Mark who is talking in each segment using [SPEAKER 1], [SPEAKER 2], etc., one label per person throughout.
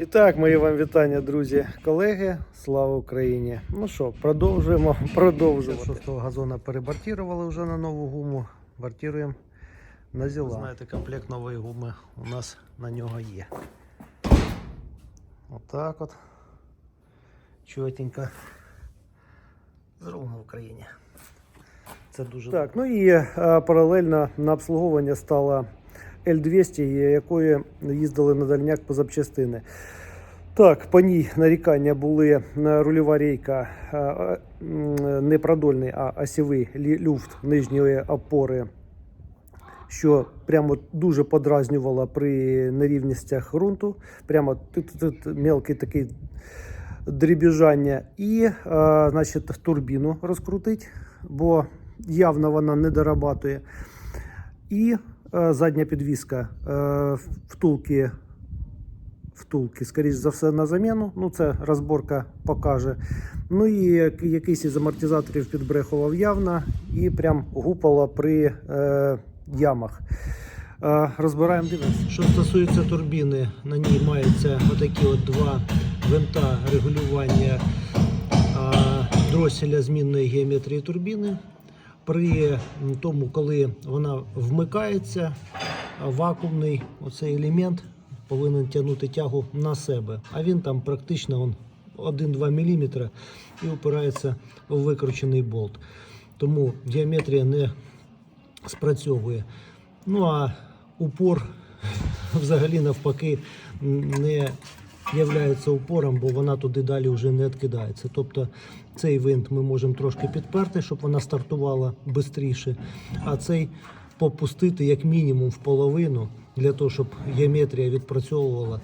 [SPEAKER 1] І так, мої вам вітання, друзі, колеги. Слава Україні! Ну що, продовжуємо, продовжуємо. Шостого газона перебортували вже на нову гуму. Бортуємо на зіла. Знаєте, комплект нової гуми у нас на нього є. Отак от. Чотенько. Зроблено в Україні. Це дуже так. Ну і е, паралельно на обслуговування стала L200, якою їздили на дальняк по запчастини. Так, по ній нарікання були е, рульова рейка е, е, не продольний, а осівий люфт нижньої опори, що прямо дуже подразнювало при нерівностях ґрунту. Прямо тут, тут мелкий такий дрібіжання. І, е, значить, турбіну розкрутить, бо явно вона не дорабатує. І задня підвіска е, втулки, втулки, скоріш за все, на заміну. Ну, це розборка покаже. Ну і якийсь із амортизаторів підбрехував явно і прям гупало при е, ямах. Е, розбираємо дивимося. Що стосується турбіни, на ній маються отакі от два винта регулювання дроселя змінної геометрії турбіни. При тому, коли вона вмикається, вакуумний оцей елемент повинен тягнути тягу на себе. А він там практично 1-2 мм і опирається в викручений болт. Тому геометрія не спрацьовує. Ну а упор взагалі навпаки не являється упором, бо вона туди далі вже не відкидається. Тобто цей винт ми можемо трошки підперти, щоб вона стартувала швидше, а цей попустити як мінімум в половину, для того, щоб геометрія відпрацьовувала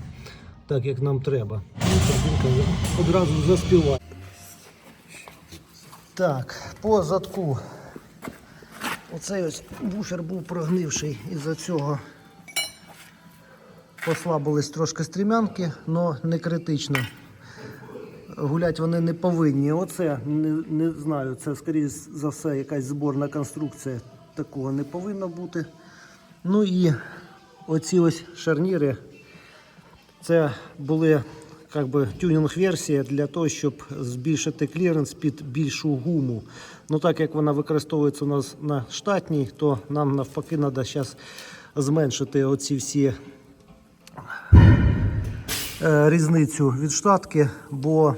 [SPEAKER 1] так, як нам треба. І одразу заспіває. Так, по задку. Оцей ось буфер був прогнивший із-за цього послабились трошки стрімянки, але не критично. Гулять вони не повинні. Оце не, не знаю, це скоріше за все якась зборна конструкція. Такого не повинно бути. Ну і оці ось шарніри. Це були як би, тюнінг-версія для того, щоб збільшити кліренс під більшу гуму. Ну так як вона використовується у нас на штатній, то нам навпаки треба зараз зменшити оці всі різницю від штатки, бо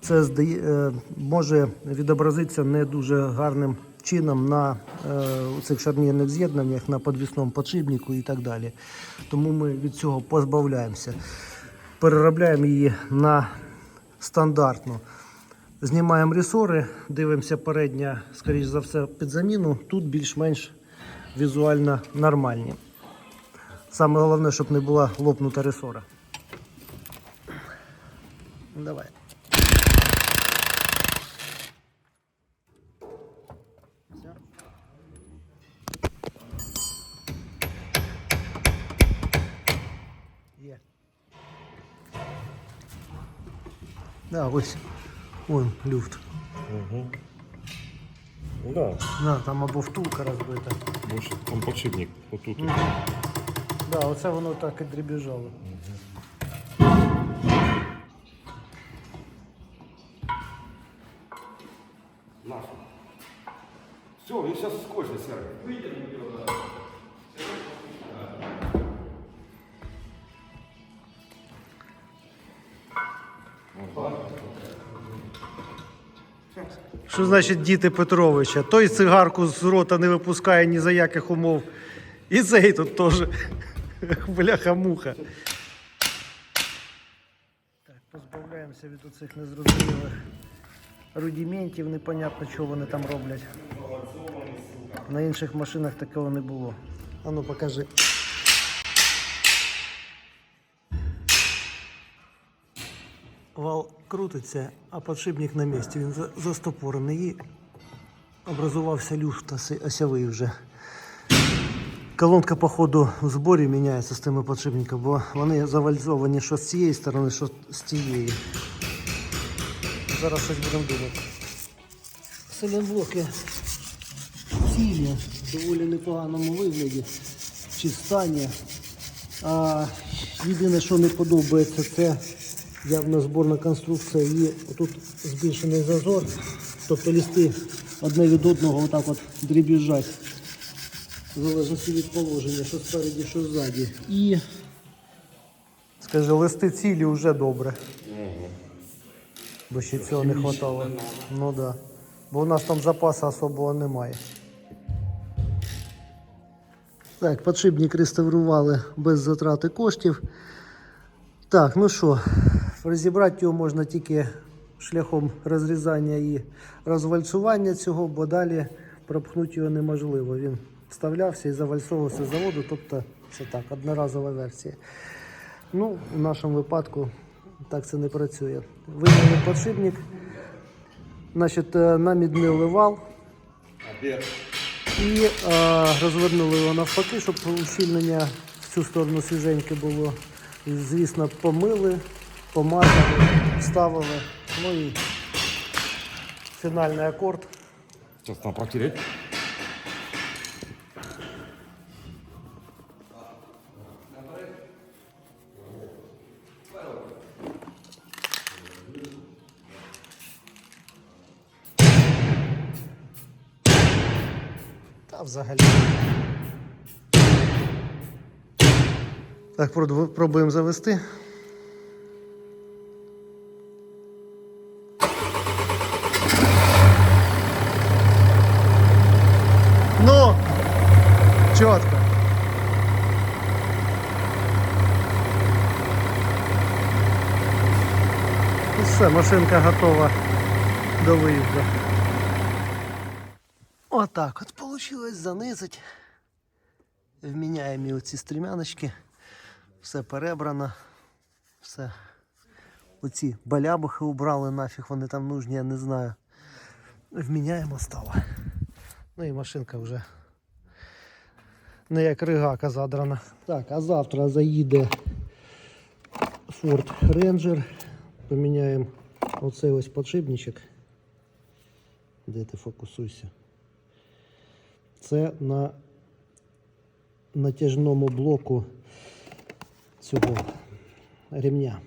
[SPEAKER 1] це е, може відобразитися не дуже гарним чином на е, цих шарнірних з'єднаннях, на подвісному подшипнику і так далі. Тому ми від цього позбавляємося. Переробляємо її на стандартну. Знімаємо ресори, дивимося передня, скоріш за все, під заміну. Тут більш-менш візуально нормальні. Саме головне, щоб не була лопнута ресора. Давай. Є. Да, ось. Вон люфт.
[SPEAKER 2] Угу. Да,
[SPEAKER 1] Да, там або втулка розбита.
[SPEAKER 2] больше он подшипник вот тут.
[SPEAKER 1] Да, оце воно так і дрібіжало.
[SPEAKER 3] Все, я сейчас скотча, Серый.
[SPEAKER 1] Що значить діти Петровича? Той цигарку з рота не випускає ні за яких умов. І цей тут теж. Бляха-муха. Так, позбавляємося від оцих незрозумілих рудіментів, непонятно, що вони там роблять. На інших машинах такого не було. А ну покажи. Вал крутиться, а подшипник на місці. Він застопорений і образувався люфт осьовий вже. Колонка, походу, в зборі міняється з тими подшипниками, бо вони завальзовані що з цієї сторони, що з тієї. Зараз щось будемо думати. Селенблоки цілі доволі непоганому вигляді чи стані. А, Єдине, що не подобається, це явно зборна конструкція і тут збільшений зазор. Тобто листи одне від одного отак от дрібіжать. В залежності від положення, що спереді, що ззаді. І. Скажи, листи цілі вже добре. Бо ще цього не вистачало. Ну так. Да. Бо у нас там запасу особого немає. Так, подшипник реставрували без затрати коштів. Так, ну що, розібрати його можна тільки шляхом розрізання і розвальцювання цього, бо далі пропхнути його неможливо. Він вставлявся і завальцовувався з заводу, тобто це так, одноразова версія. Ну, в нашому випадку так це не працює. Вийняли подшипник, значить, е, наміднили вал і е, розвернули його навпаки, щоб ущільнення в цю сторону свіженьке було. Звісно, помили, помазали, вставили. Ну і фінальний акорд.
[SPEAKER 3] Сейчас там протереть.
[SPEAKER 1] Взагалі. Так, пробуємо завести. Ну, чітко. Ну все, машинка готова до виїзду. Отак от получилось занизить. Вміняємо оці стрімяночки. Все перебрано. Все. Оці балябухи убрали нафіг, вони там нужні, я не знаю. Вміняємо стало. Ну і машинка вже не як ригака задрана. Так, а завтра заїде Ford Ranger. Поміняємо оцей ось подшипничок. Де ти фокусуйся? Це на натяжному блоку цього ремня.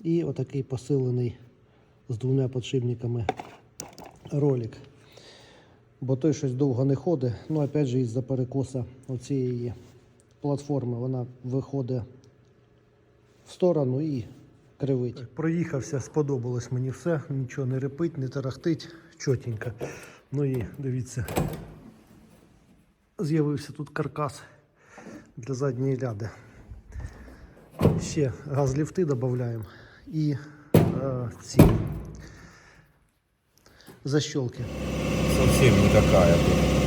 [SPEAKER 1] І отакий посилений з двома подшипниками ролик. Бо той щось довго не ходить. Ну, опять же, із-за перекоса оцієї платформи вона виходить в сторону і кривить. проїхався, сподобалось мені все. Нічого не репить, не тарахтить, чотенько. Ну і дивіться, з'явився тут каркас для задньої ляди. Ще газліфти додаємо і е, ці защелки.
[SPEAKER 3] Совсем никакая.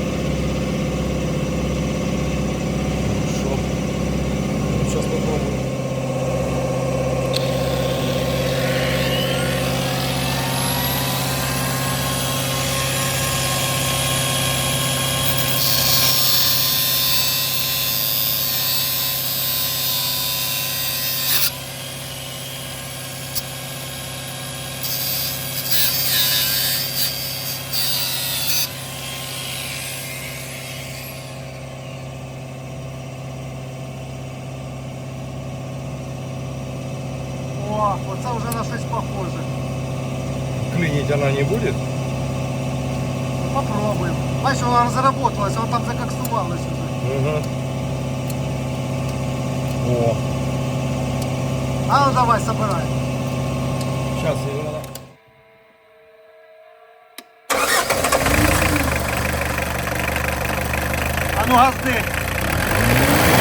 [SPEAKER 1] Закоксувалась уже.
[SPEAKER 3] Угу. О,
[SPEAKER 1] А ну давай, собирай.
[SPEAKER 3] сейчас ее надо.
[SPEAKER 1] А ну газди.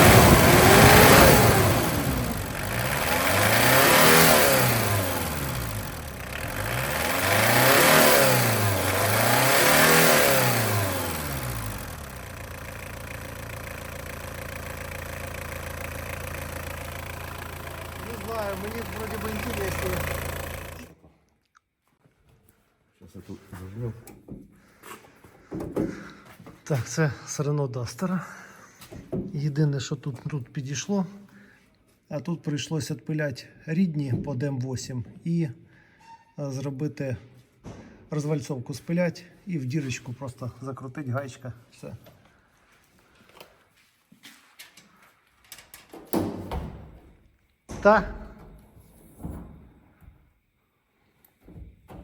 [SPEAKER 1] Це Сарено Дастера. Єдине, що тут, тут підійшло, а тут прийшлося відпиляти рідні по ДМ8 і е, зробити розвальцовку спиляти і в дірочку просто закрутити гаєчка. Все. Та?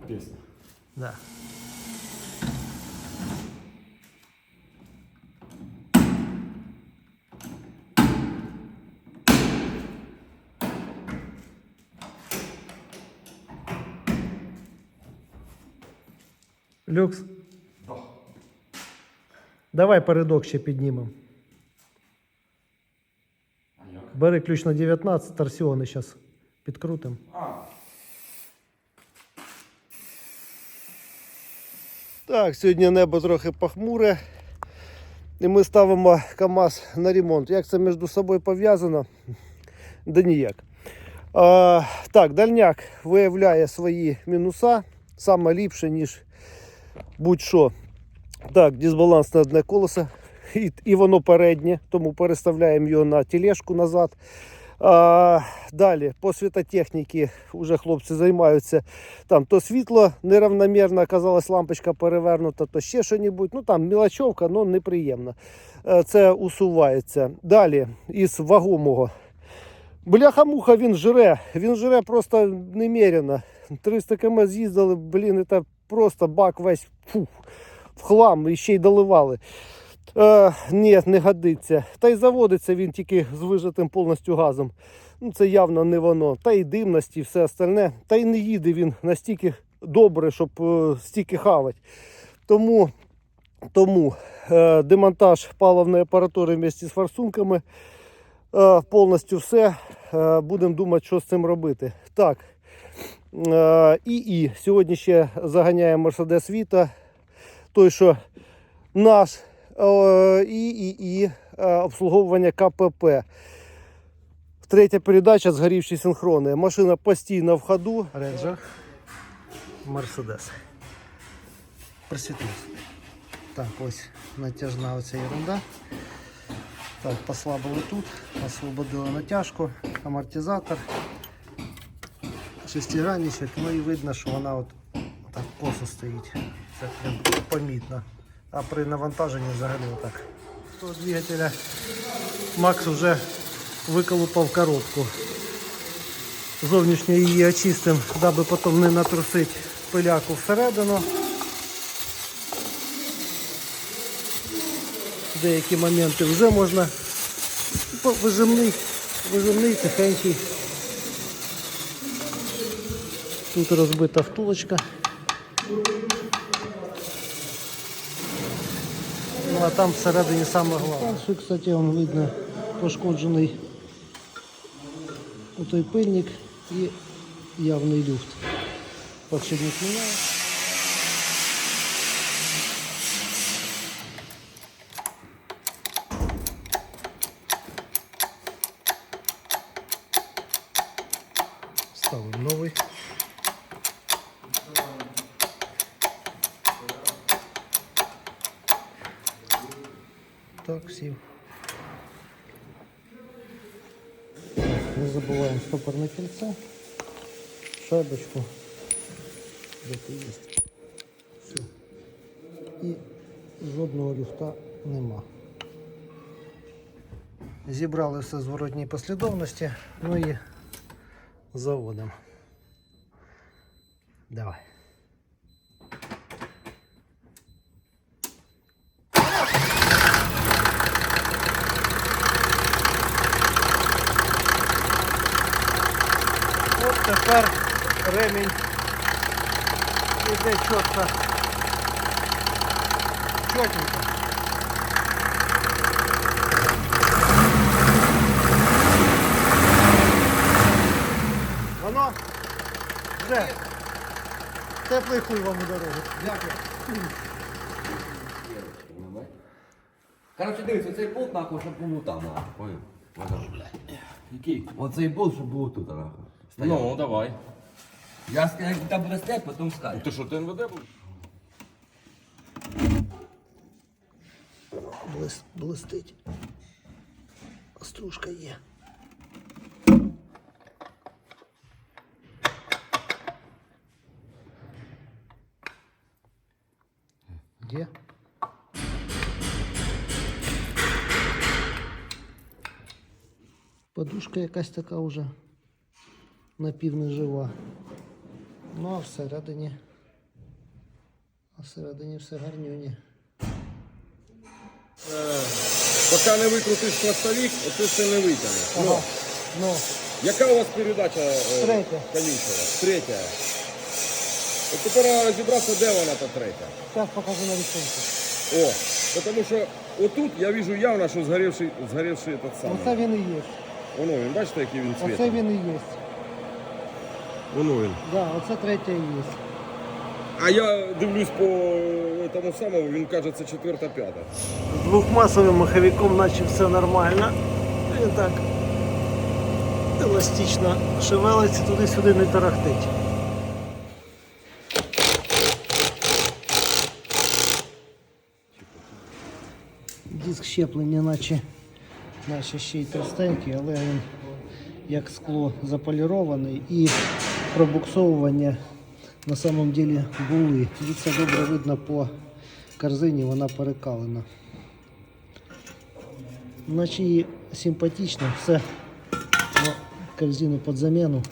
[SPEAKER 2] Пісня.
[SPEAKER 1] Да. Люкс. Давай передок ще піднімемо. Бери ключ на 19, торсіони зараз підкрутимо. Так, сьогодні небо трохи похмуре. І ми ставимо КАМАЗ на ремонт. Як це між собою пов'язано? Да ніяк. А, так, дальняк виявляє свої мінуса саме ліпше, ніж будь-що. Так, дисбаланс на одне колесо. І, і воно переднє, тому переставляємо його на тележку назад. А, далі, по світотехніці вже хлопці займаються. Там то світло неравномірно, оказалась лампочка перевернута, то ще щось. Ну там мілочовка, але неприємно. Е, Це усувається. Далі, із вагомого. Бляха-муха він жре. Він жре просто немерено. 300 км з'їздили, блін, це просто бак весь фух, в хлам і ще й доливали. Е, ні, не годиться. Та й заводиться він тільки з вижатим повністю газом. Ну, це явно не воно. Та й димності, і все остальне. Та й не їде він настільки добре, щоб е, стільки хавати. Тому, тому е, демонтаж паливної апаратури вместе з форсунками. Е, повністю все. Е, будемо думати, що з цим робити. Так. Е, і, і сьогодні ще заганяємо Mercedes Vito. Той, що наш е, і, і, і е, обслуговування КПП. Третя передача згорівші синхрони. Машина постійно в ходу. Рейнджер. Мерседес. Присвітився. Так, ось натяжна оця ерунда. Так, послабили тут, освободили натяжку, амортизатор, шестигранничок, ну і видно, що вона от так косо стоїть. Це прям помітно. А при навантаженні взагалі отак. До двигателя Макс вже виколупав коробку. Зовнішньо її очистимо, даби потім не натрусити пиляку всередину. Деякі моменти вже можна вижимний, вижимний, тихенький. Тут розбита втулочка. Ну а там всередині саме головне. Дальше, кстати, вам видно пошкоджений отой пильник і явний люфт. Подшипник міняє. Ставимо новий. Так, сів. Не забуваємо стопорне кільце, шайбочку. Де ти. Все. І жодного люфта нема. Зібрали все з воротній послідовності, ну і заводимо. Давай. От тепер ремінь іде чітко. Чотенько. Воно вже теплий хуй вам у дорогу. Дякую.
[SPEAKER 4] Короче, дивись, оцей болт нахуй, щоб було там, нахуй. Понял?
[SPEAKER 2] Який?
[SPEAKER 4] Оцей болт, щоб було тут, нахуй. Стояв.
[SPEAKER 2] Ну, давай.
[SPEAKER 4] Я скажу, як там буде стоять, потім скажу.
[SPEAKER 2] Ти що, ти НВД був?
[SPEAKER 1] Блис, блистить. Стружка є. Де? Подушка якась така вже напівнежива. Ну а всередині. А всередині все гарнюні.
[SPEAKER 3] Поки не викрутиш хвостовик, оце все не витягне.
[SPEAKER 1] Ага. Ну,
[SPEAKER 3] Яка у вас передача е,
[SPEAKER 1] Третя.
[SPEAKER 3] конючого? Третя. От тепер розібратися, де вона та третя.
[SPEAKER 1] зараз покажу на рисунку.
[SPEAKER 3] О, тому що отут я вижу явно, що згорівший, згорівший этот самий.
[SPEAKER 1] Оце він і є.
[SPEAKER 3] Воно він, бачите, який він цвіт?
[SPEAKER 1] Оце він і є.
[SPEAKER 3] Воно він.
[SPEAKER 1] Да, оце третє і є.
[SPEAKER 3] А я дивлюсь по тому самому, він каже, це четверта, п'ята.
[SPEAKER 1] З двохмасовим маховиком наче все нормально. Він так еластично шевелиться, туди-сюди не тарахтить. Диск щеплення наче, наче ще й товстенький, але він як скло заполірований і пробуксовування на самом деле були. І це добре видно по корзині, вона перекалена. Наче і симпатично, все корзину під заміну.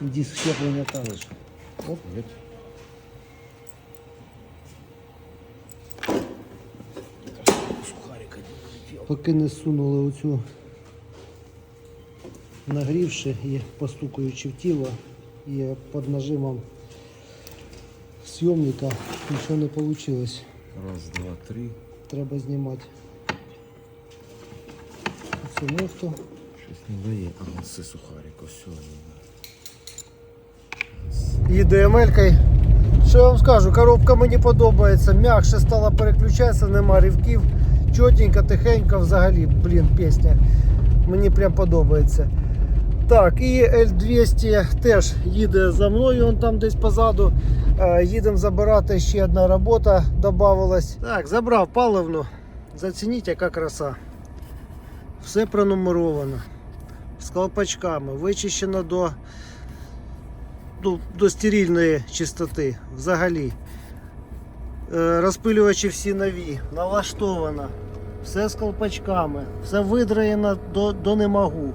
[SPEAKER 1] Диск щеплення також. Оп. Поки не сунули оцю нагрівши і постукуючи в тіло і під нажимом зйомника нічого не вийшло.
[SPEAKER 3] Раз, два, три.
[SPEAKER 1] Треба знімати цю муфту.
[SPEAKER 3] Щось не дає. А, це сухарик, ось сьогодні.
[SPEAKER 1] Їде емелькою. Що я вам скажу, коробка мені подобається, м'якше стала переключатися, нема рівків. Чотенько, тихенько взагалі, блін, пісня. Мені прям подобається. Так, і L200 теж їде за мною, он там десь позаду. Е, Їдемо забирати ще одна робота додавалась. Так, забрав паливну. Зацініть, яка краса. Все пронумеровано. З колпачками, вичищено до до, до стерильної чистоти взагалі. Е, Розпилювачі всі нові, налаштовано, все з колпачками, все видраєно до, до не можу.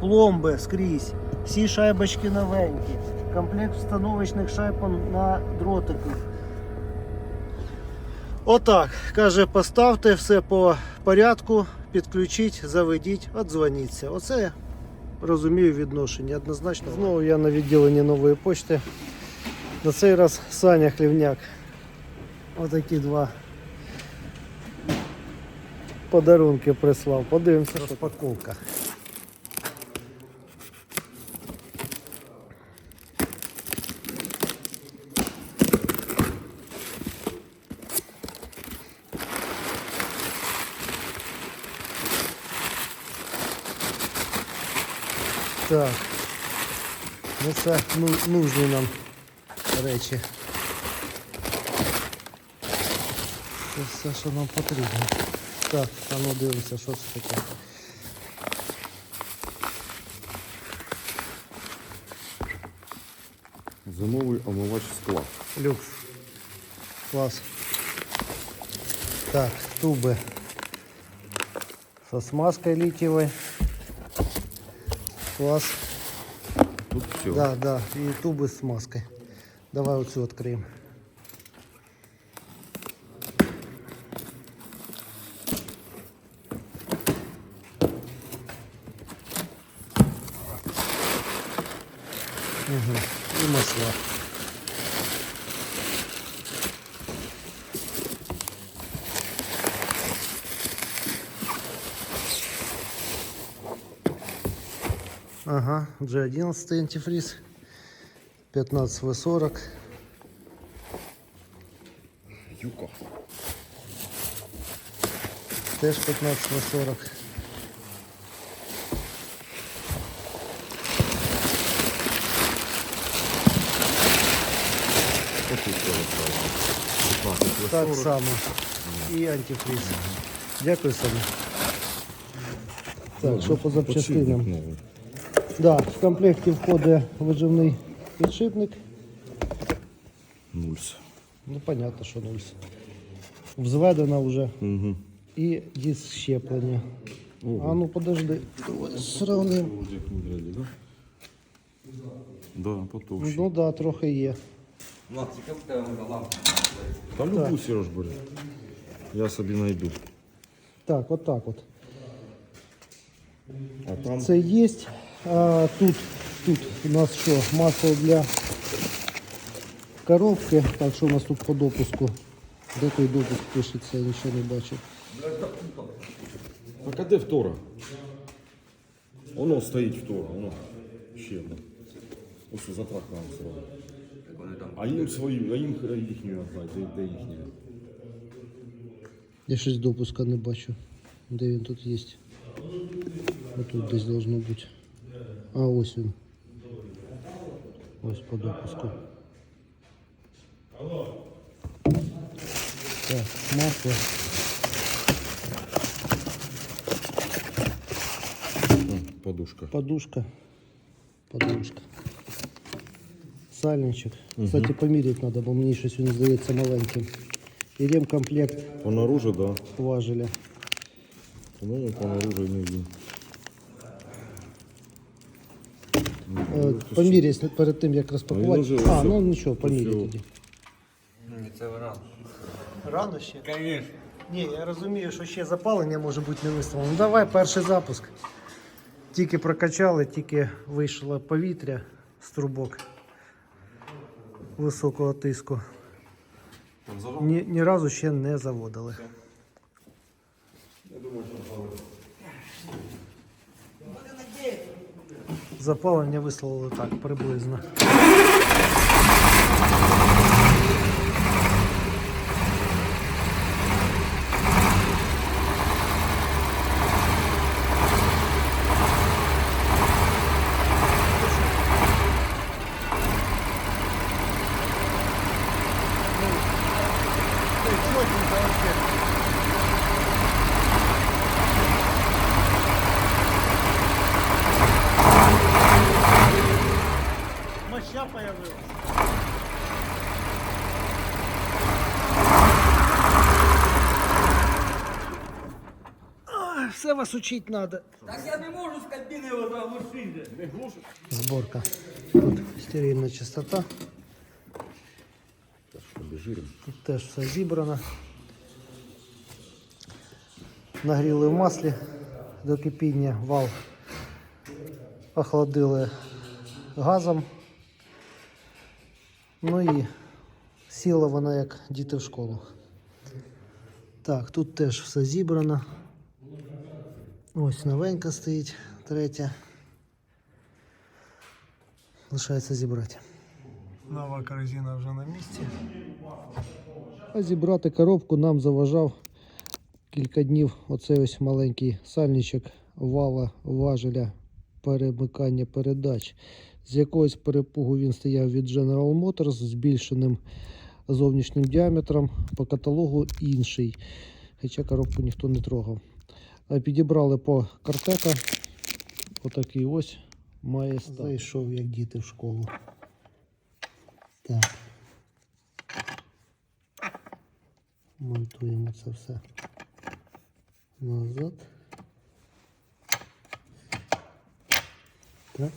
[SPEAKER 1] Пломби скрізь, всі шайбочки новенькі, комплект встановочних шайб на дротику. Отак, каже, поставте все по порядку, підключіть, заведіть, отдзвоніться. Оце розумію відношення однозначно. Знову я на відділенні нової почти. На цей раз Саня Хлівняк. Отакі два подарунки прислав. Подивимося, розпаковка. Ну це ну, нужні нам речі. Це все, що нам потрібно. Так, а ну дивимося, що це таке.
[SPEAKER 2] Зимовий омивач скла.
[SPEAKER 1] Люкс. Клас. Так, тубы со смазкой литиевой. Класс.
[SPEAKER 2] Тут все.
[SPEAKER 1] Да, да, и тубы с смазкой. Давай вот все откроем. Угу. И масла. Ага, G11 антифриз. 15 В40.
[SPEAKER 3] Юко.
[SPEAKER 1] Теж 15 В40. Так само. І антифриз. Дякую Саня. Так, що по запчастинам? Да, в комплекті входить виживний підшипник.
[SPEAKER 2] Нульс.
[SPEAKER 1] Ну, понятно, що нульс. Взведена вже.
[SPEAKER 2] Угу.
[SPEAKER 1] І диск щеплення. А ну подожди. Давай сравним.
[SPEAKER 2] Да, потовще.
[SPEAKER 1] Ну да, трохи є.
[SPEAKER 4] Ну, цікаво, в тебе лампа.
[SPEAKER 2] Та любу Сереж бери. Я собі знайду.
[SPEAKER 1] Так, отак от.
[SPEAKER 2] А там
[SPEAKER 1] Це є. А, тут, тут у нас що? Масло для коробки. Так, що у нас тут по допуску? Де той допуск пишеться, я нічого не.
[SPEAKER 2] Так а де втора? Воно стоїть втора, воно ще одна. Ось заправка нам зробить. А їм свою, а їм їхню віддати, де, де їхня?
[SPEAKER 1] Я щось допуска не бачу. Де він тут є? Отут десь должно бути. А ось він. Ось по допуску. Так, масло.
[SPEAKER 2] О, подушка.
[SPEAKER 1] Подушка. Подушка. Сальничок. Кстати, поміряти треба, бо мені щось він здається маленьким. І ремкомплект
[SPEAKER 2] По наружу, да.
[SPEAKER 1] важеля.
[SPEAKER 2] По-моєму, по наружу не він.
[SPEAKER 1] Поміряй перед тим, як розпакувати.
[SPEAKER 2] вже
[SPEAKER 1] А, ну нічого, поміряй тоді.
[SPEAKER 4] Ні, це рано.
[SPEAKER 1] Рано ще?
[SPEAKER 4] Конечно.
[SPEAKER 1] Ні, я розумію, що ще запалення може бути не виставлено. Ну, давай перший запуск. Тільки прокачали, тільки вийшло повітря з трубок високого тиску. Ні, ні разу ще не заводили. Запалення висловили так приблизно. Вас учить треба.
[SPEAKER 5] Так я не можу з кабіни його заглушити.
[SPEAKER 1] Сборка. Тут стерильна чистота. Тут теж все зібрано. Нагріли в маслі до кипіння вал. Охладили газом. Ну і сіла вона як діти в школу. Так, тут теж все зібрано. Ось новенька стоїть, третя. Лишається зібрати. Нова корзина вже на місці. А зібрати коробку нам заважав кілька днів оцей ось маленький сальничок вала важеля перемикання передач. З якогось перепугу він стояв від General Motors з збільшеним зовнішнім діаметром, по каталогу інший. Хоча коробку ніхто не трогав. А Підібрали по картека. Отакий ось має стати. Зайшов як діти в школу. Так. Монтуємо це все назад. Так.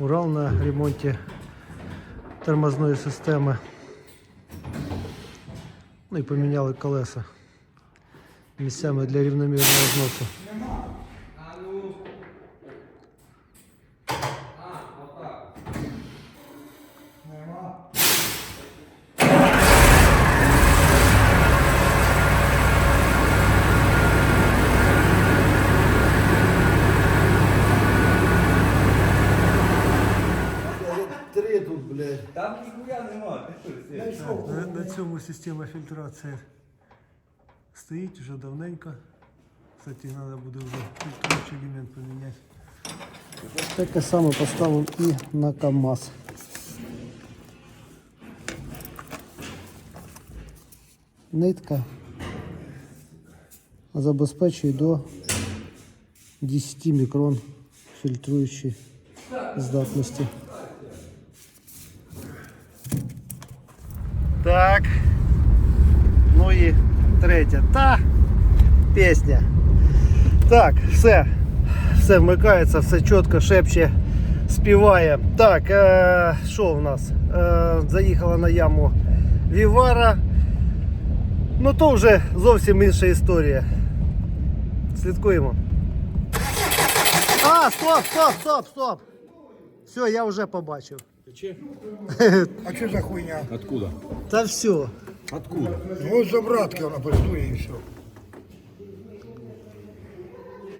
[SPEAKER 1] Урал на ремонті тормозної системи. Ну і поміняли колеса місцями для рівномірного зносу. цьому система фільтрації стоїть вже давненько. Кстати, треба буде вже фільтруючий елемент поміняти. Таке саме поставив і на КАМАЗ. Нитка забезпечує до 10 мікрон фільтруючої здатності. третя. Та пісня. Так, все. Все вмикається, все чітко, шепче, співає. Так, е, що в нас? Е, заїхала на яму Вівара. Ну то вже зовсім інша історія. Слідкуємо. А, стоп, стоп, стоп, стоп. Все, я вже побачив.
[SPEAKER 6] А что за хуйня?
[SPEAKER 3] Откуда?
[SPEAKER 1] Та все.
[SPEAKER 3] Откуда?
[SPEAKER 6] Ну, вот забратки она пустує и все.